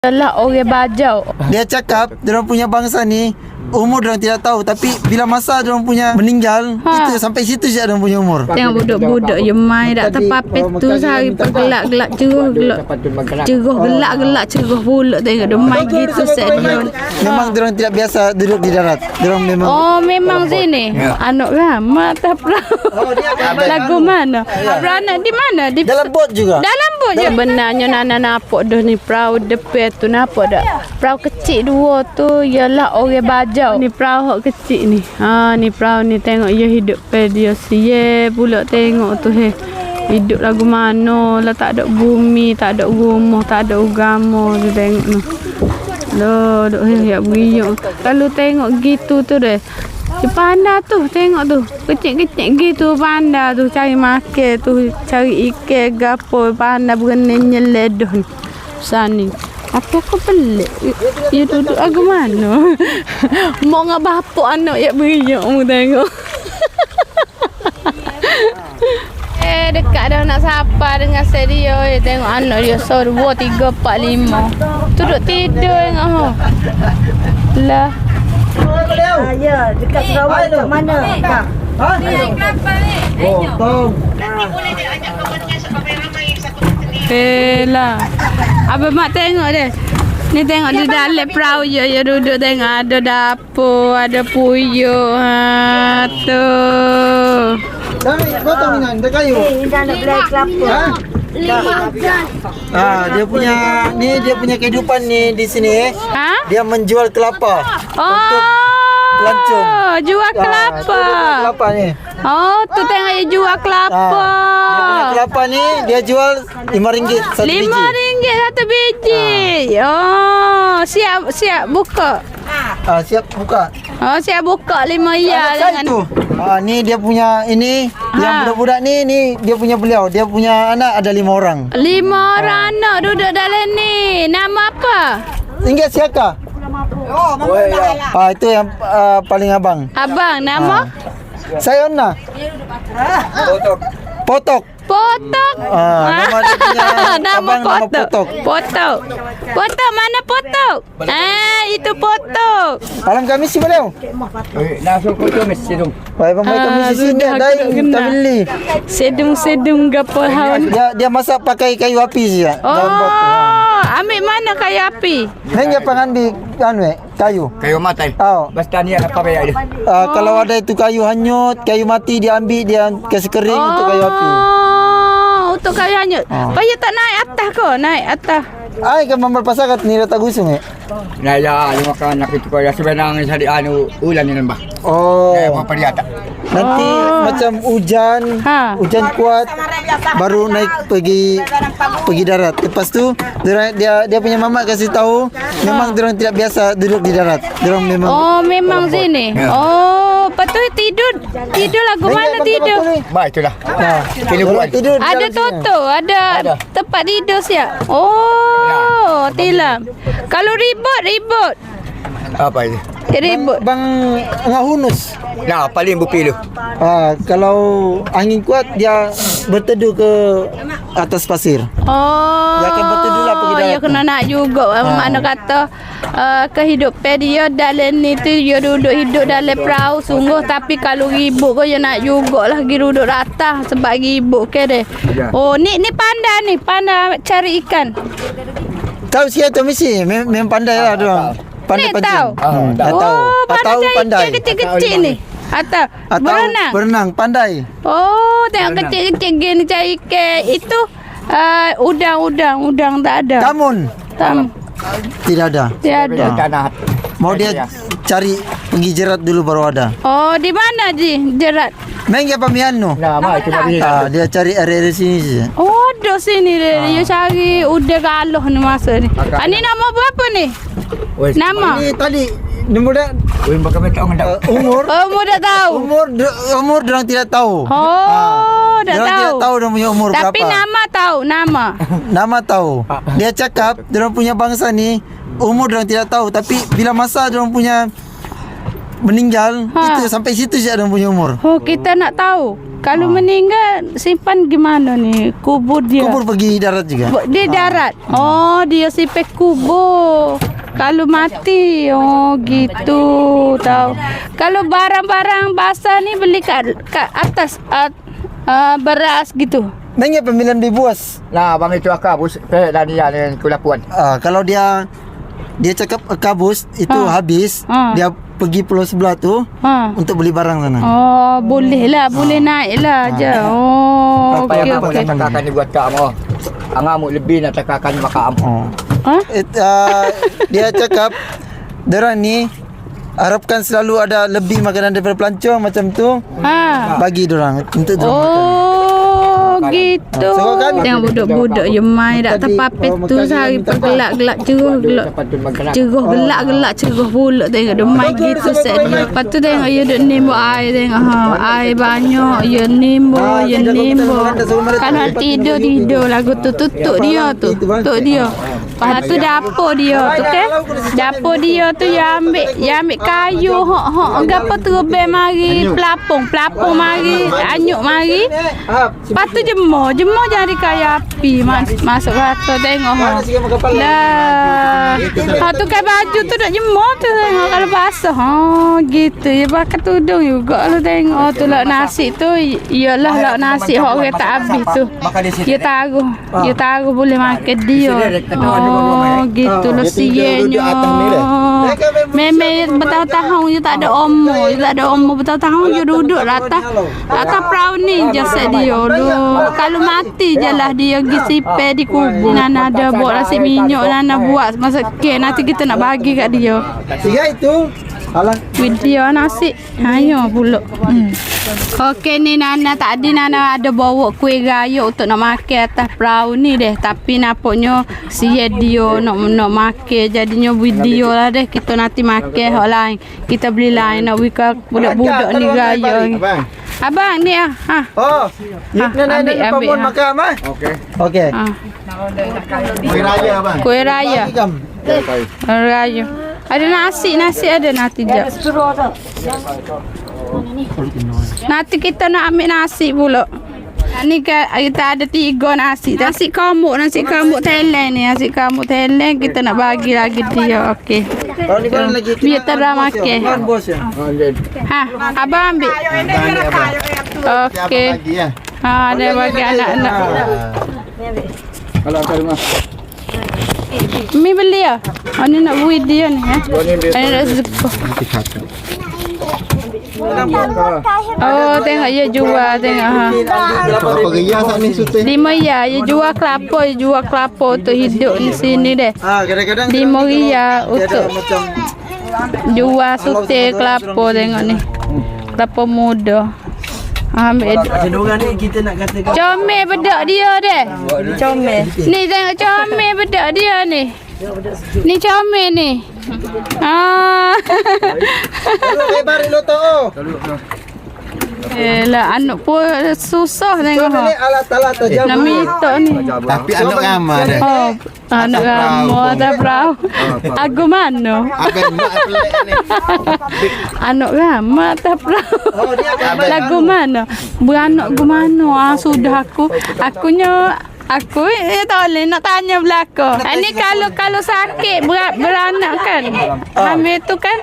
Yalah orang bajau. Dia cakap Diorang punya bangsa ni Umur diorang tidak tahu Tapi bila masa diorang punya meninggal Ha. Itu sampai situ je diorang punya umur Tengok budak-budak je main dak terpapit tu sehari pergelak-gelak ceruh gelak. Ceruh gelak-gelak ceruh pula tengok dia main gitu set dia. Memang diorang tidak biasa duduk di darat Diorang memang Oh memang sini. Anak ramah tak perahu. Lagu mana? Beranak di mana? Di Dalam bot juga Dalam bot je. Benarnya Nana nampak dah ni Perahu depan tu Nampak tak? Perahu kecil dua tu Ialah orang bajau. Ni perahu kecil ni. Ha, Ni perahu ni tengok Dia hidup pe dia Siye pula tengok tu he. Hidup lagu mana lah Tak ada bumi Tak ada rumah Tak ada agama Tu tengok tu. Loh, duk he yak beriuk. Kalau tengok gitu tu deh. Dia panda tu, tengok tu. Kecil-kecil gitu panda tu cari makan tu, cari ikan gapo panda berenang nyeledoh ni. Sani. Apa aku pelik? Ya duduk aku mana? Mau ngah bapak anak yak beriuk mu tengok. Eh dekat dah nak sapa dengan saya dia eh, Tengok anak dia So dua, tiga, empat, lima Duduk tidur tengok ha. Lah Ah, ya, dekat Sarawak dekat mana? Kak. Oh, tong Eh. Lah Abang mak tengok dia? Ni tengok di dalam perahu je. Dia duduk tengok. Ada dapur Ada puyuh. Ha, Tu Dah kau tahu dengan Dia kayu. Eh, Indah nak beli kelapa. Ah, dia punya ni dia punya kehidupan ni di sini Ha? dia menjual kelapa. Oh pelancong. Jual Ah, tu kelapa punya kelapa ni. Oh tu tengok dia jual kelapa Ah, dia punya kelapa ni dia jual RM5 satu biji. Lima ringgit satu biji. Oh, siap siap buka. Ah, siap buka. Oh, siap buka lima ya Anak saya tu. Ah, ni dia punya ini yang Ha. budak-budak ni ni dia punya beliau. Dia punya anak ada lima orang. Lima orang anak duduk dalam ni. Nama apa? Ingat siapa? Ah, itu yang ah, paling abang. Abang, nama? Saya Ona. Potok. Potok. Potok. Ah, nama dia punya nama abang nama Potok. Potok. Potok. Potok mana Potok? Ah, itu Potok. Alam kami si beliau. Langsung kau mesti dong. Baik Ah, kami si sini sudah, dai tak tak beli. Sedung-sedung gapo haun. Dia dia masak pakai kayu api. Dalam bot. Oh, ambil mana kayu api? Hanya pengambil anu eh, kayu. Kayu matai. Tahu. Basta ni apa bayar dia? Uh, kalau ada itu kayu hanyut, kayu mati dia ambil dia kasih kering untuk kayu api. Oh, untuk kayu hanyut. Ah. Payah tak naik atas ke? Naik atas. Ay kan mamar pasakat ni tak gusung eh. Nah ya, lima kan nak itu kau ya sebenarnya sadi anu ulan ni nambah. Oh. Eh, apa dia tak? Nanti macam hujan, Ha. hujan kuat baru naik pergi pergi darat. Lepas tu dia dia, dia punya mamak kasih tahu memang dia tidak biasa duduk di darat. Dia memang Oh, memang sini. Ya. Oh, betul tidur. Tidur lagu mana tidur? Baik itulah. Nah, Kena buat. tidur Ada toto, ada, Ada. tempat tidur siap. Oh, tilam. Kalau ribut, ribut. Apa ini? Ribut. Bang ngahunus. Nah, paling bupi lu. Ah, kalau angin kuat dia berteduh ke atas pasir. Oh. Dia akan berteduh lah pergi darat Ya kena nak juga. Ha. Mana kata uh, kehidupan dia dalam ni tu dia duduk hidup dalam perahu sungguh tapi kalau ribut kau dia nak juga lah pergi duduk rata sebab ribut ke deh. Ya. Oh ni ni panda ni panda cari ikan. Tahu sikit tu mesti Mem- memang pandai lah dia orang. Pandai Ni tahu? Hmm. Oh, Tak panda tahu cari pandai. ikan kecil-kecil ni. Atau Atau berenang. berenang pandai. Oh, tengok kecil-kecil gini cari ikan. Itu uh, udang-udang, udang tak ada. Kamun Tam, tidak ada. tiada. Tanah. Mau dia cari pergi jerat dulu baru ada. Oh, di mana Ji? Jerat. Main ke pamian tu? Nah, itu tadi. Ah, dia cari area-area sini saja. Oh, ada sini dia. Dia cari udang galuh ni masa ni. Ah, ni nama berapa ni? Wes. Nama? Ini tadi nombor dia Wes bakal orang uh, dah. umur Oh, mu dah tahu. umur dia- umur dia tidak tahu. Oh, dah Dia tahu. tidak tahu dia punya umur Tapi berapa. nama tahu, nama. Nama tahu. Dia cakap dia punya bangsa ni umur dia tidak tahu tapi bila masa dia punya meninggal Ha. itu sampai situ je dia punya umur. Oh, kita nak tahu. Kalau meninggal simpan gimana ni? Kubur dia. Kubur pergi darat juga. Dia darat. Oh, dia simpan kubur. Kalau mati, oh gitu. Tahu. Kalau barang-barang basah ni beli kat, kat atas at, uh, beras gitu. Nanya pemilihan dibuas. Nah, bang itu akak bus pe dan dia dengan kulapuan. Ah, kalau dia dia cakap kabus itu Ha. habis, Ha. dia pergi pulau sebelah tu Ha. untuk beli barang sana. Oh, boleh lah, boleh naik lah je. Oh, Apa okey yang apa okey. nak takakan dibuat kak mo? Angamu lebih nak takakan makam. Oh. Ha? It, ah, dia cakap Diorang ni Harapkan selalu ada lebih makanan daripada pelancong macam tu Ha. Bagi diorang Untuk diorang makan Oh, gitu. So, kan? Tengok budak-budak je main tak Tadi, tapapet oh, tu sehari pergelak-gelak cerah gelak. Tempat tu makanan. Cerah gelak gelak cerah pula tengok dia main gitu set dia. Lepas tu tengok dia duk nimbo air tengok ha. Air banyak ya nimbo Ah, ya nimbo. dah Kan tidur tidur lagu tu tutup dia tu. Tutup dia. Lepas tu dapur dia tu kan. Dapur dia tu ya ambil ya ambil kayu hok hok gapo tu rebel mari pelapung pelapung mari anyuk mari Lepas tu jemur, jemur jadi kaya api Mas, masuk rata tengok ha. Lah. Ha tu kan baju tu nak jemur tu tengok kalau basah. Ha gitu. Ya pakai tudung juga lu tengok oh, tu lauk nasi tu iyalah lauk nasi hok orang tak habis tu. Dia taruh. Dia taruh boleh makan dia. Oh gitu lu sienyo. Memang bertahun-tahun dia tak ada umur, dia tak ada umur bertahun-tahun dia duduk atas atas perahu ni je dia lu. Kalau mati je lah dia pergi sipir di kubur. Nana ada buat nasi minyak, Nana buat masa ke nanti kita nak bagi kat dia. Tiga itu Video nasi. Ayo pula. Hmm. Okey ni Nana tadi Nana ada bawa kuih rayuk untuk nak makan atas perahu ni deh. Tapi nampaknya si dia nak nak makan jadinya video lah deh. Kita nanti makan hak lain. Kita beli lain nak wika budak-budak ni rayuk. Abang ni ah. Ha. Oh Ha, Ni ambil, nak nak ambil, pamun ha. makan mah Okey. Okey Ha. Kuih raya abang Kuih raya. Kam Raya. Ada nasi, nasi ada nasi je. Nanti kita nak ambil nasi pula. Ni kita ada tiga nasi. Nasi kamuk, nasi kamuk Thailand ni. Nasi kamuk Thailand kita nak bagi lagi dia. Okey. Kalau ni kan lagi Biar terang makan. Kan bos ya Oh, dia- Ha, abang ambil. Okey. Ha, ada bagi anak-anak. Kalau kat rumah. Mi beli ya? Oh, ni nak buat dia ni. Ha? Ini nak zuko. Oh, tengok dia jual. Tengok. Ha. Ni Lima ya, dia jual kelapa, jual kelapa untuk hidup di sini deh. Ah, kadang-kadang Lima ada untuk jual sute kelapa tengok ni. Kelapa muda. Ambil. Cenderungan ni kita nak katakan Comel bedak dia deh. Comel. Ni tengok comel bedak dia ni. Ni comel ni. Ah. Lebar lo tau Elah anak pun susah tengok. Ha. alat-alat tajam Nak minta ni. Tapi anak ramah dah. Oh, anak kamu ada perahu. Aku mana? Abang mak pelik ni. Anak ramah tak perahu. Oh Lagu mana? Beranak gu mana? Ah, sudah aku. Akunya Aku eh tak boleh nak tanya belaka. Ini kalau kalau sakit berat beranak kan. Hamil tu kan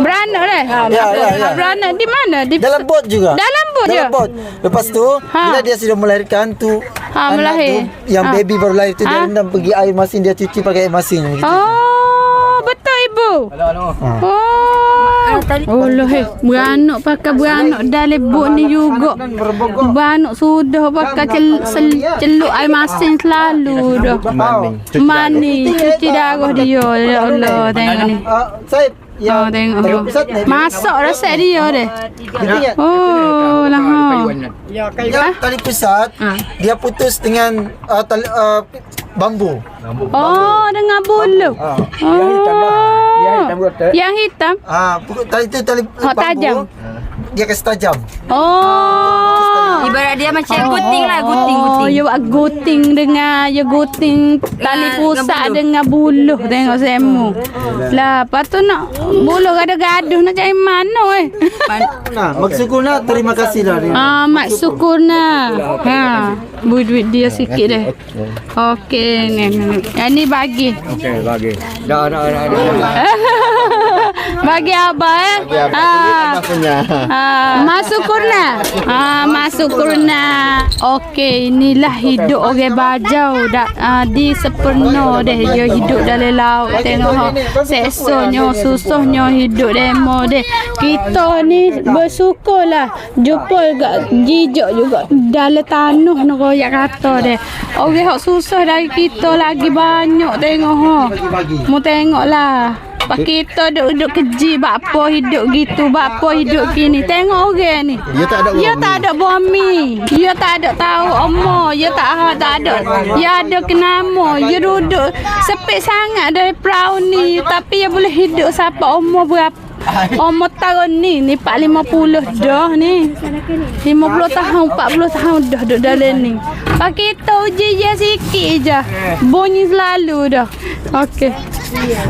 beranak dah. Ya, ya, ya. Beranak di mana? Di dalam bot juga. Dalam bot je. Dalam bot. Lepas tu Ha. bila dia sudah melahirkan tu Ha, anak melahir. tu yang Ha. baby baru lahir tu dia Ha. rendam pergi air masin dia cuci pakai air masin gitu. Oh, betul ibu. Halo, halo. Oh. Oh loh eh. Beranak pakai beranak dalam bot ni juga. Beranak sudah pakai cel, sel, celuk air masin selalu dah. Mani cuci darah dia ya Allah tengok ni. Ah, Said Oh yang tengok. ni. Masak rasa dia deh. Oh lah. ha. yang tali pusat Ha. dia putus dengan uh, tali, uh, bambu. Oh dengan bulu. Ah. Yang hitam. Yang Oh. kotak. Yang hitam. Ah, pukul tali tu tali Oh, tajam. Dia kasi tajam. Oh, Ibarat dia macam guting lah, guting, Oh, guting. you buat guting dengan you guting tali Dengan- pusat dengan dengan buluh tengok semu. Lah, lepas tu nak buluh gaduh-gaduh nak cari mana eh. Nah, maksudku nak terima kasih lah dia. Ah, mak syukur nah. Ha, duit dia sikit deh. Okey, ni ni. Yang ni bagi. Okey, bagi. Dah, dah, dah. bagi abah eh. Ha. punya. Ah, masuk kurna. Ah, masuk kurna. Okey, inilah hidup orang bajau dak ah, di sepenuh deh dia hidup dalam laut. Tengok ha. Seksonyo, susahnya hidup demo deh. Kita ni bersyukurlah jumpa gak jijak juga dalam tanah nak royak kata deh. Orang hak susah dari kita lagi banyak tengok ha. Mu tengoklah. Pak kita duduk keji bakpo hidup gitu, bakpo hidup gini. Tengok orang ni. Dia tak ada Dia bumi. tak ada bumi. Dia tak ada tahu omo. Dia tak ha, tak ada. Dia ada kenamo. Dia duduk sepit sangat dari perahu ni. Tapi dia boleh hidup sampai umur berapa. Umur tahun ni, ni 450 dah ni. 50 tahun, 40 tahun dah duduk dalam ni. Pak kita uji je sikit je. Bunyi selalu dah. Okey.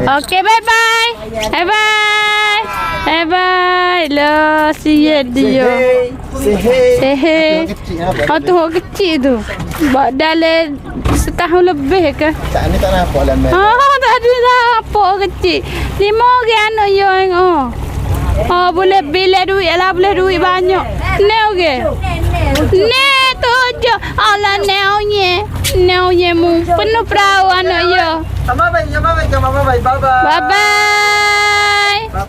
Okey, bye-bye. Bye-bye. Bye-bye. Lah, siap dia. Sehe. Oh tu orang kecil tu. Buat dalam setahun lebih ke? Tak ni tak nampak lah, Mat. Oh, tak ada orang kecil. Lima orang anak yo yang oh. Oh, boleh bila duit lah, boleh duit banyak. Ne okey. Ne tu je. Allah ne onye. Ne onye mu. Penuh perahu anak yo. Bye bye, bye bye, bye bye, bye bye. Bye bye.